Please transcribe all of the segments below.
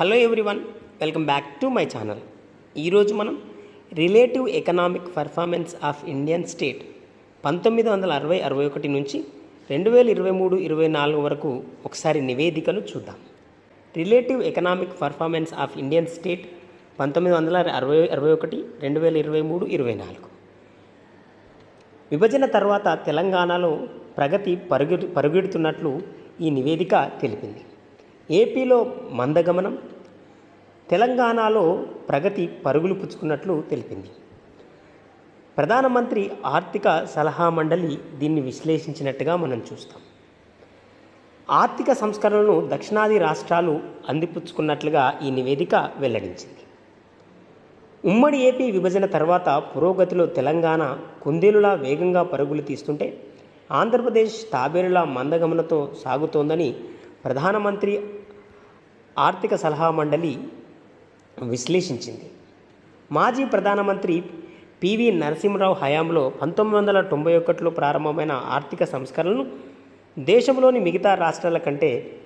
Hello everyone welcome back to my channel. ఈరోజు మనం relative economic performance of Indian state పంతొమ్మిది వందల అరవై అరవై ఒకటి నుంచి రెండు వేల ఇరవై మూడు ఇరవై నాలుగు వరకు ఒకసారి నివేదికలు చూద్దాం. Relative economic performance of Indian state పంతొమ్మిది వందల అరవై అరవై ఒకటి రెండు వేల ఇరవై మూడు ఇరవై నాలుగు. విభజన తర్వాత తెలంగాణలో ప్రగతి పరుగు పరుగెడుతున్నట్లు ఈ నివేదిక తెలిపింది. ఏపీలో మందగమనం తెలంగాణలో ప్రగతి పరుగులు పుచ్చుకున్నట్లు తెలిపింది. ప్రధానమంత్రి ఆర్థిక సలహా మండలి దీన్ని విశ్లేషించినట్టుగా మనం చూస్తాం. ఆర్థిక సంస్కరణలను దక్షిణాది రాష్ట్రాలు అందిపుచ్చుకున్నట్లుగా ఈ నివేదిక వెల్లడించింది. ఉమ్మడి ఏపీ విభజన తర్వాత పురోగతిలో తెలంగాణ కుందేలులా వేగంగా పరుగులు తీస్తుంటే ఆంధ్రప్రదేశ్ తాబేలులా మందగమనతో సాగుతోందని ప్రధానమంత్రి ఆర్థిక సలహా మండలి విశ్లేషించింది. మాజీ ప్రధానమంత్రి పివి నరసింహరావు హయాంలో పంతొమ్మిది వందల తొంభై ఒకటిలో ప్రారంభమైన ఆర్థిక సంస్కరణలు దేశంలోని మిగతా రాష్ట్రాల కంటే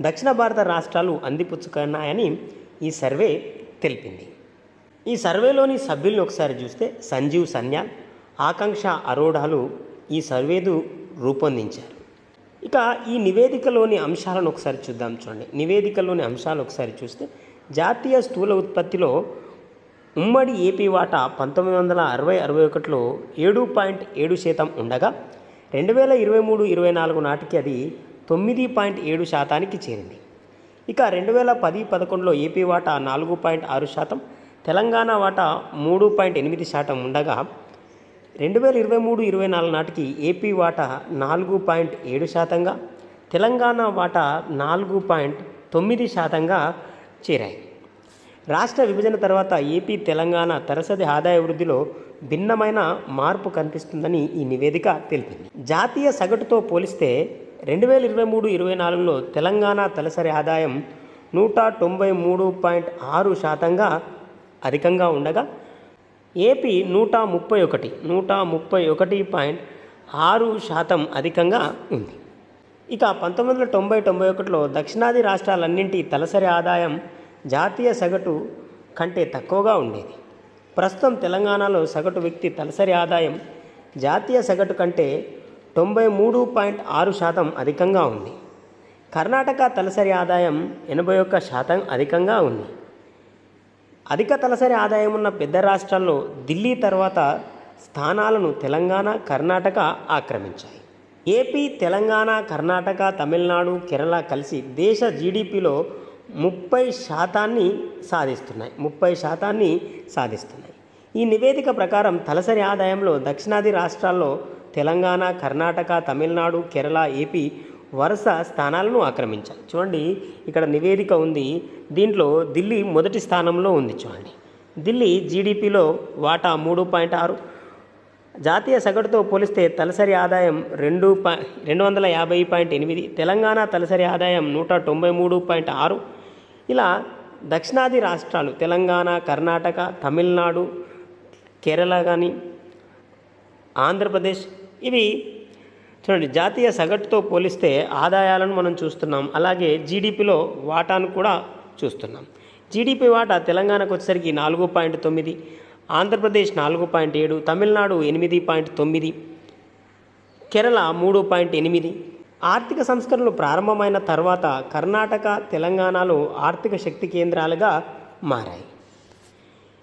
దక్షిణ భారత రాష్ట్రాలు అందిపుచ్చుకున్నాయని ఈ సర్వే తెలిపింది. ఈ సర్వేలోని సభ్యులను ఒకసారి చూస్తే సంజీవ్ సన్యాల్ ఆకాంక్ష అరోడాలు ఈ సర్వేదు రూపొందించారు. ఇక ఈ నివేదికలోని అంశాలను ఒకసారి చూద్దాం చూడండి. నివేదికలోని అంశాలు ఒకసారి చూస్తే జాతీయ స్థూల ఉత్పత్తిలో ఉమ్మడి ఏపీ వాటా పంతొమ్మిది వందల అరవై అరవై ఒకటిలో ఏడు పాయింట్ ఏడు శాతం ఉండగా రెండు వేల ఇరవై మూడు ఇరవై నాలుగు నాటికి అది తొమ్మిది పాయింట్ ఏడు శాతానికి చేరింది. ఇక రెండు వేల పది పదకొండులో ఏపీ వాటా నాలుగు పాయింట్ ఆరు శాతం తెలంగాణ వాటా మూడు పాయింట్ ఎనిమిది శాతం ఉండగా రెండు వేల ఇరవై మూడు ఇరవై నాలుగు నాటికి ఏపీ వాటా నాలుగు పాయింట్ ఏడు శాతంగా తెలంగాణ వాటా నాలుగు పాయింట్ తొమ్మిది శాతంగా చేరాయి. రాష్ట్ర విభజన తర్వాత ఏపీ తెలంగాణ తరసది ఆదాయ వృద్ధిలో భిన్నమైన మార్పు కనిపిస్తుందని ఈ నివేదిక తెలిపింది. జాతీయ సగటుతో పోలిస్తే రెండు వేల ఇరవై మూడు ఇరవై నాలుగులో తెలంగాణ తలసరి ఆదాయం నూట తొంభై మూడు పాయింట్ ఆరు శాతంగా అధికంగా ఉండగా ఏపీ నూట ముప్పై ఒకటి నూట ముప్పై ఒకటి పాయింట్ ఆరు శాతం అధికంగా ఉంది. ఇక పంతొమ్మిది వందల తొంభై తొంభై ఒకటిలో దక్షిణాది రాష్ట్రాలన్నింటి తలసరి ఆదాయం జాతీయ సగటు కంటే తక్కువగా ఉండేది. ప్రస్తుతం తెలంగాణలో సగటు వ్యక్తి తలసరి ఆదాయం జాతీయ సగటు కంటే తొంభై మూడు పాయింట్ ఆరు శాతం అధికంగా ఉంది. కర్ణాటక తలసరి ఆదాయం ఎనభై ఒక్క శాతం అధికంగా ఉంది. అధిక తలసరి ఆదాయం ఉన్న పెద్ద రాష్ట్రాల్లో ఢిల్లీ తర్వాత స్థానాలను తెలంగాణ కర్ణాటక ఆక్రమించాయి. ఏపీ తెలంగాణ కర్ణాటక తమిళనాడు కేరళ కలిసి దేశ జీడిపిలో ముప్పై శాతాన్ని సాధిస్తున్నాయి. ముప్పై శాతాన్ని సాధిస్తున్నాయి. ఈ నివేదిక ప్రకారం తలసరి ఆదాయంలో దక్షిణాది రాష్ట్రాల్లో తెలంగాణ కర్ణాటక తమిళనాడు కేరళ ఏపీ వరుస స్థానాలను ఆక్రమించాయి. చూడండి ఇక్కడ నివేదిక ఉంది. దీంట్లో ఢిల్లీ మొదటి స్థానంలో ఉంది చూడండి. ఢిల్లీ జీడిపిలో వాటా మూడు పాయింట్ ఆరు. జాతీయ సగటుతో పోలిస్తే తలసరి ఆదాయం రెండు పా రెండు వందల యాభై పాయింట్ ఎనిమిది. తెలంగాణ తలసరి ఆదాయం నూట తొంభై మూడు పాయింట్ ఆరు. ఇలా దక్షిణాది రాష్ట్రాలు తెలంగాణ కర్ణాటక తమిళనాడు కేరళ కానీ ఆంధ్రప్రదేశ్ ఇవి చూడండి జాతీయ సగటుతో పోలిస్తే ఆదాయాలను మనం చూస్తున్నాం. అలాగే జీడిపిలో వాటాను కూడా చూస్తున్నాం. జీడిపి వాటా తెలంగాణకు వచ్చేసరికి నాలుగు పాయింట్ తొమ్మిది ఆంధ్రప్రదేశ్ నాలుగు పాయింట్ ఏడు తమిళనాడు ఎనిమిది పాయింట్ తొమ్మిది కేరళ మూడు పాయింట్ ఎనిమిది. ఆర్థిక సంస్కరణలు ప్రారంభమైన తర్వాత కర్ణాటక తెలంగాణలో ఆర్థిక శక్తి కేంద్రాలుగా మారాయి.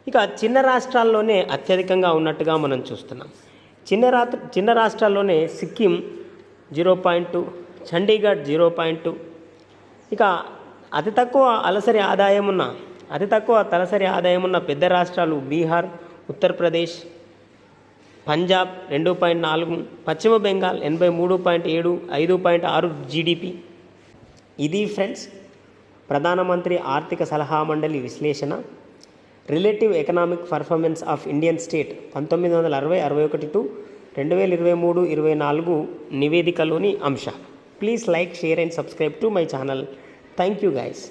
ఇక చిన్న రాష్ట్రాల్లోనే అత్యధికంగా ఉన్నట్టుగా మనం చూస్తున్నాం. చిన్న రాత్ర చిన్న రాష్ట్రాల్లోనే Sikkim zero point two Chandigarh zero point two. ఇక అతి తక్కువ అలసరి ఆదాయం ఉన్న అతి తక్కువ తలసరి ఆదాయం ఉన్న పెద్ద రాష్ట్రాలు బీహార్ ఉత్తరప్రదేశ్ పంజాబ్ రెండు పాయింట్ నాలుగు పశ్చిమ బెంగాల్ ఎనభై మూడు పాయింట్ ఏడు ఐదు పాయింట్ ఆరు జీడిపి. ఇది ఫ్రెండ్స్ ప్రధానమంత్రి ఆర్థిక సలహా మండలి విశ్లేషణ. Relative economic performance of Indian state పంతొమ్మిది వందల అరవై అరవై ఒకటి టు రెండు వేల ఇరవై మూడు ఇరవై నాలుగు నివేదికలోని అంశ. Please like share and subscribe to my channel. Thank you guys